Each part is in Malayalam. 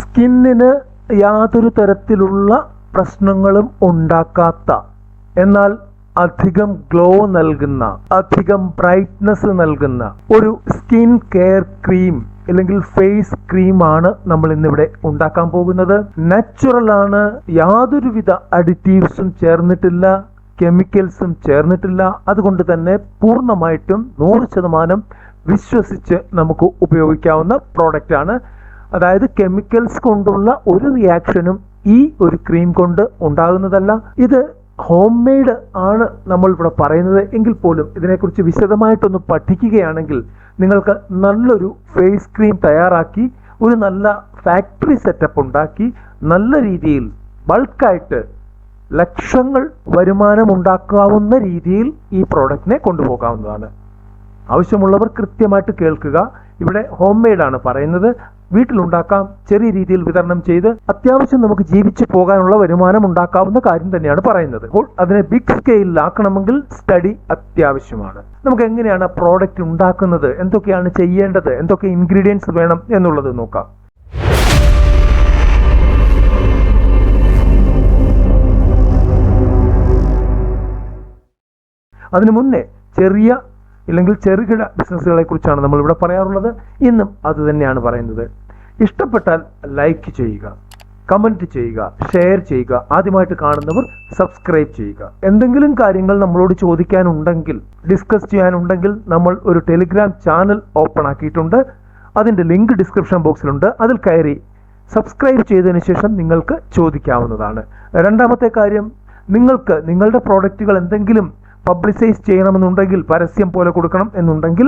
സ്കിന്നിന് യാതൊരു തരത്തിലുള്ള പ്രശ്നങ്ങളും ഉണ്ടാക്കാത്ത എന്നാൽ അധികം ഗ്ലോ നൽകുന്ന അധികം ബ്രൈറ്റ്നസ് നൽകുന്ന ഒരു സ്കിൻ കെയർ ക്രീം അല്ലെങ്കിൽ ഫേസ് ക്രീമാണ് നമ്മൾ ഇന്നിവിടെ ഉണ്ടാക്കാൻ പോകുന്നത്. നാച്ചുറൽ ആണ് യാതൊരുവിധ അഡിറ്റീവ്സും ചേർന്നിട്ടില്ല കെമിക്കൽസും ചേർന്നിട്ടില്ല. അതുകൊണ്ട് തന്നെ പൂർണമായിട്ടും നൂറ് ശതമാനം വിശ്വസിച്ച് നമുക്ക് ഉപയോഗിക്കാവുന്ന പ്രോഡക്റ്റ് ആണ്. അതായത് കെമിക്കൽസ് കൊണ്ടുള്ള ഒരു റിയാക്ഷനും ഈ ഒരു ക്രീം കൊണ്ട് ഉണ്ടാകുന്നതല്ല. ഇത് ഹോം മെയ്ഡ് ആണ് നമ്മൾ ഇവിടെ പറയുന്നത്. എങ്കിൽ പോലും ഇതിനെക്കുറിച്ച് വിശദമായിട്ടൊന്ന് പഠിക്കുകയാണെങ്കിൽ നിങ്ങൾക്ക് നല്ലൊരു ഫേസ് ക്രീം തയ്യാറാക്കി ഒരു നല്ല ഫാക്ടറി സെറ്റപ്പ് ഉണ്ടാക്കി നല്ല രീതിയിൽ ബൾക്കായിട്ട് ലക്ഷങ്ങൾ വരുമാനം ഉണ്ടാക്കാവുന്ന രീതിയിൽ ഈ പ്രോഡക്റ്റിനെ കൊണ്ടുപോകാവുന്നതാണ്. ആവശ്യമുള്ളവർ കൃത്യമായിട്ട് കേൾക്കുക. ഇവിടെ ഹോം മെയ്ഡ് ആണ് പറയുന്നത്. വീട്ടിലുണ്ടാക്കാം ചെറിയ രീതിയിൽ വിതരണം ചെയ്ത് അത്യാവശ്യം നമുക്ക് ജീവിച്ചു പോകാനുള്ള വരുമാനം ഉണ്ടാക്കാവുന്ന കാര്യം തന്നെയാണ് പറയുന്നത്. അപ്പോൾ അതിനെ ബിഗ് സ്കെയിലിൽ ആക്കണമെങ്കിൽ സ്റ്റഡി അത്യാവശ്യമാണ്. നമുക്ക് എങ്ങനെയാണ് പ്രോഡക്റ്റ് ഉണ്ടാക്കുന്നത് എന്തൊക്കെയാണ് ചെയ്യേണ്ടത് എന്തൊക്കെ ഇൻഗ്രീഡിയൻസ് വേണം എന്നുള്ളത് നോക്കാം. അതിനു മുന്നേ ചെറിയ അല്ലെങ്കിൽ ചെറുകിട ബിസിനസ്സുകളെ കുറിച്ചാണ് നമ്മൾ ഇവിടെ പറയാറുള്ളത്. ഇന്നും അത് തന്നെയാണ് പറയുന്നത്. ഇഷ്ടപ്പെട്ടാൽ ലൈക്ക് ചെയ്യുക കമന്റ് ചെയ്യുക ഷെയർ ചെയ്യുക. ആദ്യമായിട്ട് കാണുന്നവർ സബ്സ്ക്രൈബ് ചെയ്യുക. എന്തെങ്കിലും കാര്യങ്ങൾ നമ്മളോട് ചോദിക്കാനുണ്ടെങ്കിൽ ഡിസ്കസ് ചെയ്യാനുണ്ടെങ്കിൽ നമ്മൾ ഒരു ടെലിഗ്രാം ചാനൽ ഓപ്പൺ ആക്കിയിട്ടുണ്ട്. അതിന്റെ ലിങ്ക് ഡിസ്ക്രിപ്ഷൻ ബോക്സിലുണ്ട് അതിൽ കയറി സബ്സ്ക്രൈബ് ചെയ്തതിന് ശേഷം നിങ്ങൾക്ക് ചോദിക്കാവുന്നതാണ്. രണ്ടാമത്തെ കാര്യം നിങ്ങൾക്ക് നിങ്ങളുടെ പ്രോഡക്റ്റുകൾ എന്തെങ്കിലും പബ്ലിസൈസ് ചെയ്യണമെന്നുണ്ടെങ്കിൽ പരസ്യം പോലെ കൊടുക്കണം എന്നുണ്ടെങ്കിൽ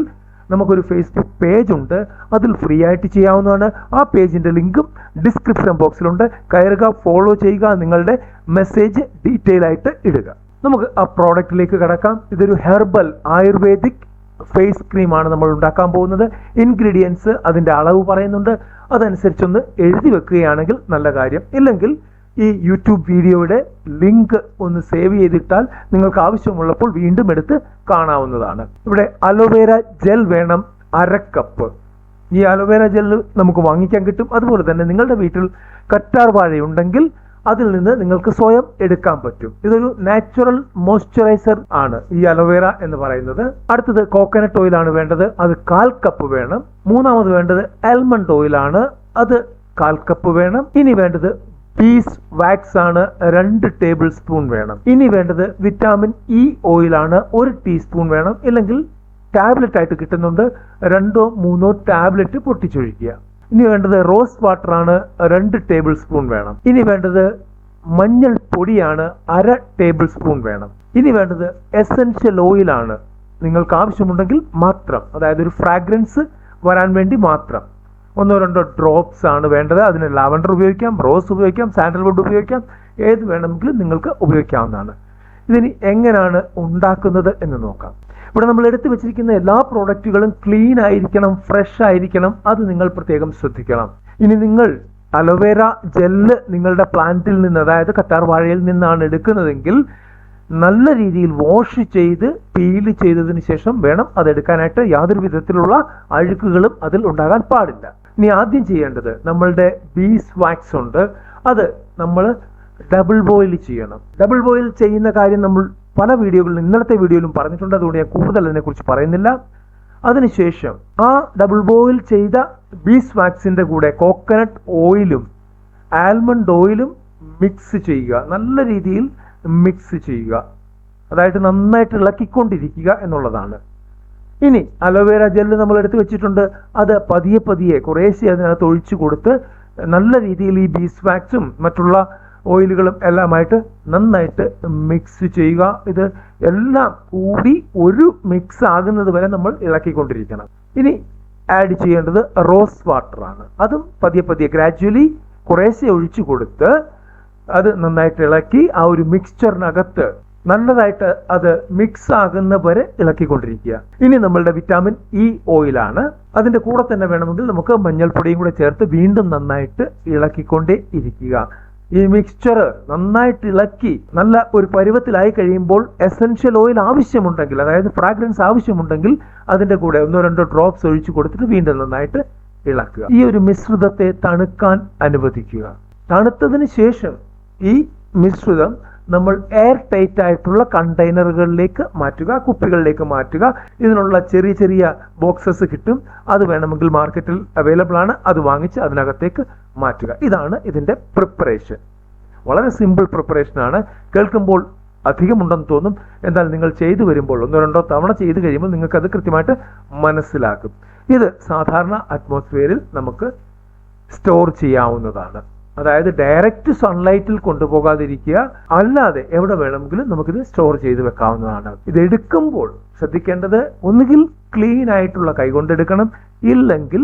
നമുക്കൊരു ഫേസ്ബുക്ക് പേജ് ഉണ്ട്. അതിൽ ഫ്രീ ആയിട്ട് ചെയ്യാവുന്നതാണ്. ആ പേജിന്റെ ലിങ്കും ഡിസ്ക്രിപ്ഷൻ ബോക്സിലുണ്ട് കയറുക ഫോളോ ചെയ്യുക നിങ്ങളുടെ മെസ്സേജ് ഡീറ്റെയിൽ ആയിട്ട് ഇടുക. നമുക്ക് ആ പ്രോഡക്റ്റിലേക്ക് കടക്കാം. ഇതൊരു ഹെർബൽ ആയുർവേദിക് ഫേസ് ക്രീമാണ് നമ്മൾ ഉണ്ടാക്കാൻ പോകുന്നത്. ഇൻഗ്രീഡിയൻസ് അതിന്റെ അളവ് പറയുന്നുണ്ട്. അതനുസരിച്ചൊന്ന് എഴുതി വെക്കുകയാണെങ്കിൽ നല്ല കാര്യം. ഇല്ലെങ്കിൽ ഈ യൂട്യൂബ് വീഡിയോയുടെ ലിങ്ക് ഒന്ന് സേവ് ചെയ്തിട്ടാൽ നിങ്ങൾക്ക് ആവശ്യമുള്ളപ്പോൾ വീണ്ടും എടുത്ത് കാണാവുന്നതാണ്. ഇവിടെ അലോവേര ജെൽ വേണം അര കപ്പ് ഈ അലോവേര ജെൽ നമുക്ക് വാങ്ങിക്കാൻ കിട്ടും. അതുപോലെ തന്നെ നിങ്ങളുടെ വീട്ടിൽ കറ്റാർ വാഴയുണ്ടെങ്കിൽ അതിൽ നിന്ന് നിങ്ങൾക്ക് സ്വയം എടുക്കാൻ പറ്റും. ഇതൊരു നാച്ചുറൽ മോയ്സ്ചറൈസർ ആണ് ഈ അലോവേര എന്ന് പറയുന്നത്. അടുത്തത് കോക്കനട്ട് ആണ് വേണ്ടത്. അത് കാൽ കപ്പ് വേണം. മൂന്നാമത് വേണ്ടത് ആൽമണ്ട് ഓയിൽ ആണ്. അത് കാൽ കപ്പ് വേണം. ഇനി വേണ്ടത് പീസ് വാക്സ് ആണ് രണ്ട് ടേബിൾ സ്പൂൺ വേണം. ഇനി വേണ്ടത് വിറ്റാമിൻ ഇ ഓയിൽ ആണ് ഒരു ടീസ്പൂൺ വേണം. ഇല്ലെങ്കിൽ ടാബ്ലറ്റ് ആയിട്ട് കിട്ടുന്നുണ്ട് രണ്ടോ മൂന്നോ ടാബ്ലറ്റ് പൊട്ടിച്ചൊഴിക്കുക. ഇനി വേണ്ടത് റോസ് വാട്ടർ ആണ് രണ്ട് ടേബിൾ സ്പൂൺ വേണം. ഇനി വേണ്ടത് മഞ്ഞൾ പൊടിയാണ് അര ടേബിൾ സ്പൂൺ വേണം. ഇനി വേണ്ടത് എസെൻഷ്യൽ ഓയിൽ ആണ്. നിങ്ങൾക്ക് ആവശ്യമുണ്ടെങ്കിൽ മാത്രം അതായത് ഒരു ഫ്രാഗ്രൻസ് വരാൻ വേണ്ടി മാത്രം. ഒന്നോ രണ്ടോ ഡ്രോപ്സ് ആണ് വേണ്ടത്. അതിന് ലാവൻഡർ ഉപയോഗിക്കാം റോസ് ഉപയോഗിക്കാം സാൻഡൽവുഡ് ഉപയോഗിക്കാം. ഏത് വേണമെങ്കിലും നിങ്ങൾക്ക് ഉപയോഗിക്കാവുന്നതാണ്. ഇതിന് എങ്ങനെയാണ് ഉണ്ടാക്കുന്നത് എന്ന് നോക്കാം. ഇവിടെ നമ്മൾ എടുത്തു വെച്ചിരിക്കുന്ന എല്ലാ പ്രോഡക്റ്റുകളും ക്ലീൻ ആയിരിക്കണം ഫ്രഷ് ആയിരിക്കണം. അത് നിങ്ങൾ പ്രത്യേകം ശ്രദ്ധിക്കണം. ഇനി നിങ്ങൾ അലോവേര ജെല്ല് നിങ്ങളുടെ പ്ലാന്റിൽ നിന്ന് അതായത് കറ്റാർ വാഴയിൽ നിന്നാണ് എടുക്കുന്നതെങ്കിൽ നല്ല രീതിയിൽ വാഷ് ചെയ്ത് പീൽ ചെയ്തതിന് ശേഷം വേണം അത് എടുക്കാനായിട്ട് യാതൊരു വിധത്തിലുള്ള അഴുക്കുകളും അതിൽ ഉണ്ടാകാൻ പാടില്ല. ഇനി ആദ്യം ചെയ്യേണ്ടത് നമ്മളുടെ ബീസ് വാക്സ് ഉണ്ട്. അത് നമ്മൾ ഡബിൾ ബോയിൽ ചെയ്യണം. ഡബിൾ ബോയിൽ ചെയ്യുന്ന കാര്യം നമ്മൾ പല വീഡിയോകളിലും ഇന്നലത്തെ വീഡിയോയിലും പറഞ്ഞിട്ടുണ്ട്. അതുകൊണ്ട് ഞാൻ കൂടുതൽ അതിനെക്കുറിച്ച് പറയുന്നില്ല. അതിനുശേഷം ആ ഡബിൾ ബോയിൽ ചെയ്ത ബീസ് വാക്സിന്റെ കൂടെ കോക്കനട്ട് ഓയിലും ആൽമണ്ട് ഓയിലും മിക്സ് ചെയ്യുക. നല്ല രീതിയിൽ മിക്സ് ചെയ്യുക. അതായത് നന്നായിട്ട് ഇളക്കിക്കൊണ്ടിരിക്കുക എന്നുള്ളതാണ്. ഇനി അലോവേര ജെല്ല് നമ്മൾ എടുത്തു വെച്ചിട്ടുണ്ട്. അത് പതിയെ പതിയെ കുറേശ്ശെ അതിനകത്ത് ഒഴിച്ചു കൊടുത്ത് നല്ല രീതിയിൽ ഈ ബീസ് വാക്സും മറ്റുള്ള ഓയിലുകളും എല്ലാമായിട്ട് നന്നായിട്ട് മിക്സ് ചെയ്യുക. ഇത് എല്ലാം കൂടി ഒരു മിക്സ് ആകുന്നത് വരെ നമ്മൾ ഇളക്കിക്കൊണ്ടിരിക്കണം. ഇനി ആഡ് ചെയ്യേണ്ടത് റോസ് വാട്ടറാണ് അതും പതിയെ പതിയെ ഗ്രാജുവലി കുറേശ്ശെ ഒഴിച്ചു കൊടുത്ത് അത് നന്നായിട്ട് ഇളക്കി ആ ഒരു മിക്സ്ചറിനകത്ത് നല്ലതായിട്ട് അത് മിക്സ് ആകുന്ന വരെ ഇളക്കിക്കൊണ്ടിരിക്കുക. ഇനി നമ്മളുടെ വിറ്റാമിൻ ഇ ഓയിലാണ്. അതിന്റെ കൂടെ തന്നെ വേണമെങ്കിൽ നമുക്ക് മഞ്ഞൾപ്പൊടിയും കൂടെ ചേർത്ത് വീണ്ടും നന്നായിട്ട് ഇളക്കിക്കൊണ്ടേ ഇരിക്കുക. ഈ മിക്സ്ചർ നന്നായിട്ട് ഇളക്കി നല്ല ഒരു പരുവത്തിലായി കഴിയുമ്പോൾ എസെൻഷ്യൽ ഓയിൽ ആവശ്യമുണ്ടെങ്കിൽ അതായത് ഫ്രാഗ്രൻസ് ആവശ്യമുണ്ടെങ്കിൽ അതിന്റെ കൂടെ ഒന്നോ രണ്ടോ ഡ്രോപ്സ് ഒഴിച്ചു കൊടുത്തിട്ട് വീണ്ടും നന്നായിട്ട് ഇളക്കുക. ഈ ഒരു മിശ്രിതത്തെ തണുക്കാൻ അനുവദിക്കുക. തണുത്തതിന് ശേഷം ഈ മിശ്രിതം നമ്മൾ എയർ ടൈറ്റ് ആയിട്ടുള്ള കണ്ടെയ്നറുകളിലേക്ക് മാറ്റുക കുപ്പികളിലേക്ക് മാറ്റുക. ഇതിനുള്ള ചെറിയ ചെറിയ ബോക്സസ് കിട്ടും. അത് വേണമെങ്കിൽ മാർക്കറ്റിൽ അവൈലബിൾ ആണ്. അത് വാങ്ങിച്ച് അതിനകത്തേക്ക് മാറ്റുക. ഇതാണ് ഇതിന്റെ പ്രിപ്പറേഷൻ വളരെ സിമ്പിൾ പ്രിപ്പറേഷൻ ആണ്. കേൾക്കുമ്പോൾ അധികമുണ്ടെന്ന് തോന്നും. എന്നാൽ നിങ്ങൾ ചെയ്തു വരുമ്പോൾ ഒന്നോ രണ്ടോ തവണ ചെയ്തു കഴിയുമ്പോൾ നിങ്ങൾക്ക് അത് കൃത്യമായിട്ട് മനസ്സിലാക്കും. ഇത് സാധാരണ അറ്റ്മോസ്ഫിയറിൽ നമുക്ക് സ്റ്റോർ ചെയ്യാവുന്നതാണ്. അതായത് ഡയറക്റ്റ് സൺലൈറ്റിൽ കൊണ്ടുപോകാതിരിക്കുക. അല്ലാതെ എവിടെ വേണമെങ്കിലും നമുക്കിത് സ്റ്റോർ ചെയ്ത് വെക്കാവുന്നതാണ്. ഇത് എടുക്കുമ്പോൾ ശ്രദ്ധിക്കേണ്ടത് ഒന്നുകിൽ ക്ലീൻ ആയിട്ടുള്ള കൈകൊണ്ട് എടുക്കണം. ഇല്ലെങ്കിൽ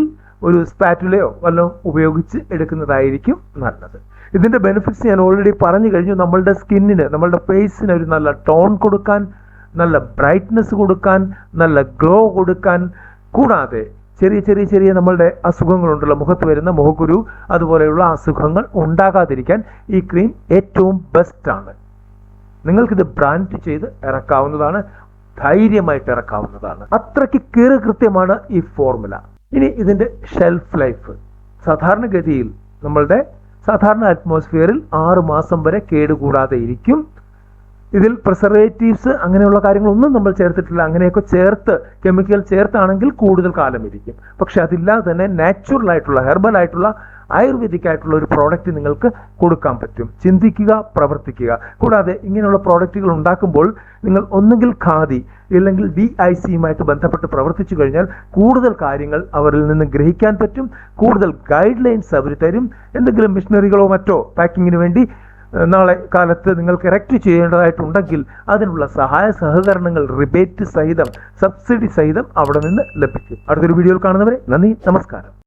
ഒരു സ്പാറ്റുലയോ വല്ലതും ഉപയോഗിച്ച് എടുക്കുന്നതായിരിക്കും നല്ലത്. ഇതിന്റെ ബെനിഫിറ്റ്സ് ഞാൻ ഓൾറെഡി പറഞ്ഞു കഴിഞ്ഞു. നമ്മളുടെ സ്കിന്നിന് നമ്മളുടെ ഫേസിന് ഒരു നല്ല ടോൺ കൊടുക്കാൻ നല്ല ബ്രൈറ്റ്നസ് കൊടുക്കാൻ നല്ല ഗ്ലോ കൊടുക്കാൻ. കൂടാതെ ചെറിയ ചെറിയ ചെറിയ നമ്മളുടെ അസുഖങ്ങളുണ്ടല്ലോ മുഖത്ത് വരുന്ന മുഖക്കുരു അതുപോലെയുള്ള അസുഖങ്ങൾ ഉണ്ടാകാതിരിക്കാൻ ഈ ക്രീം ഏറ്റവും ബെസ്റ്റാണ് നിങ്ങൾക്കിത് ബ്രാൻഡ് ചെയ്ത് ഇറക്കാവുന്നതാണ് ധൈര്യമായിട്ട് ഇറക്കാവുന്നതാണ്. അത്രയ്ക്ക് കീറ് കൃത്യമാണ് ഈ ഫോർമുല ഇനി ഇതിന്റെ ഷെൽഫ് ലൈഫ് സാധാരണഗതിയിൽ നമ്മളുടെ സാധാരണ അറ്റ്മോസ്ഫിയറിൽ ആറ് മാസം വരെ കേടുകൂടാതെ ഇരിക്കും. ഇതിൽ പ്രിസർവേറ്റീവ്സ് അങ്ങനെയുള്ള കാര്യങ്ങളൊന്നും നമ്മൾ ചേർത്തിട്ടില്ല. അങ്ങനെയൊക്കെ ചേർത്ത് കെമിക്കൽ ചേർത്താണെങ്കിൽ കൂടുതൽ കാലം ഇരിക്കും. പക്ഷെ അതില്ലാതെ തന്നെ നാച്ചുറൽ ആയിട്ടുള്ള ഹെർബൽ ആയിട്ടുള്ള ആയുർവേദിക് ആയിട്ടുള്ള ഒരു പ്രോഡക്റ്റ് നിങ്ങൾക്ക് കൊടുക്കാൻ പറ്റും. ചിന്തിക്കുക പ്രവർത്തിക്കുക. കൂടാതെ ഇങ്ങനെയുള്ള പ്രോഡക്റ്റുകൾ ഉണ്ടാക്കുമ്പോൾ നിങ്ങൾ ഒന്നുകിൽ ഖാദി ഇല്ലെങ്കിൽ ഡി ഐ സിയുമായിട്ട് ബന്ധപ്പെട്ട് പ്രവർത്തിച്ചു കഴിഞ്ഞാൽ കൂടുതൽ കാര്യങ്ങൾ അവരിൽ നിന്ന് ഗ്രഹിക്കാൻ പറ്റും. കൂടുതൽ ഗൈഡ് ലൈൻസ് അവർ തരും. എന്തെങ്കിലും മിഷനറികളോ മറ്റോ പാക്കിങ്ങിന് വേണ്ടി നാളെ കാലത്ത് നിങ്ങൾക്ക് ഇറക്റ്റ് ചെയ്യേണ്ടതായിട്ടുണ്ടെങ്കിൽ അതിനുള്ള സഹായ സഹകരണങ്ങൾ റിബേറ്റ് സഹിതം സബ്സിഡി സഹിതം അവിടെ നിന്ന് ലഭിക്കും. അടുത്തൊരു വീഡിയോയിൽ കാണുന്നവരെ നന്ദി നമസ്കാരം.